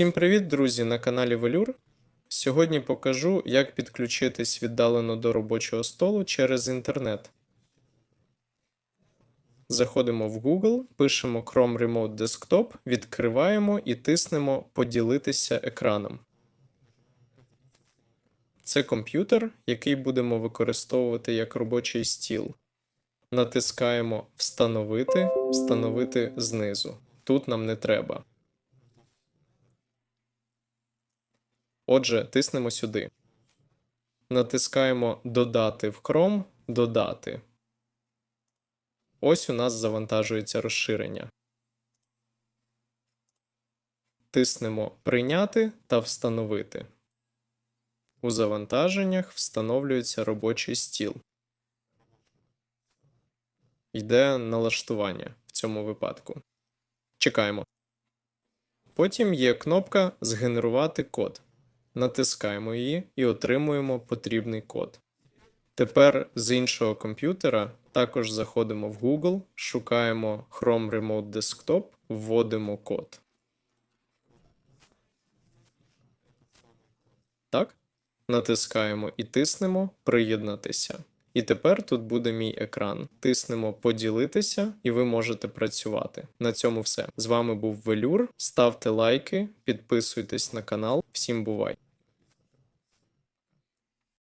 Всім привіт, друзі, на каналі Велюр. Сьогодні покажу, як підключитись віддалено до робочого столу через інтернет. Заходимо в Google, пишемо Chrome Remote Desktop, відкриваємо і тиснемо Поділитися екраном. Це комп'ютер, який будемо використовувати як робочий стіл. Натискаємо Встановити, встановити знизу. Тут нам не треба. Отже, тиснемо сюди. Натискаємо Додати в Chrome, Додати. Ось у нас завантажується розширення. Тиснемо Прийняти та Встановити. У завантаженнях встановлюється робочий стіл. Йде налаштування в цьому випадку. Чекаємо. Потім є кнопка Згенерувати код. Натискаємо її і отримуємо потрібний код. Тепер з іншого комп'ютера також заходимо в Google, шукаємо Chrome Remote Desktop, вводимо код. Так. Натискаємо і тиснемо Приєднатися. І тепер тут буде мій екран. Тиснемо Поділитися, і ви можете працювати. На цьому все. З вами був Велюр. Ставте лайки, підписуйтесь на канал. Всім бувай!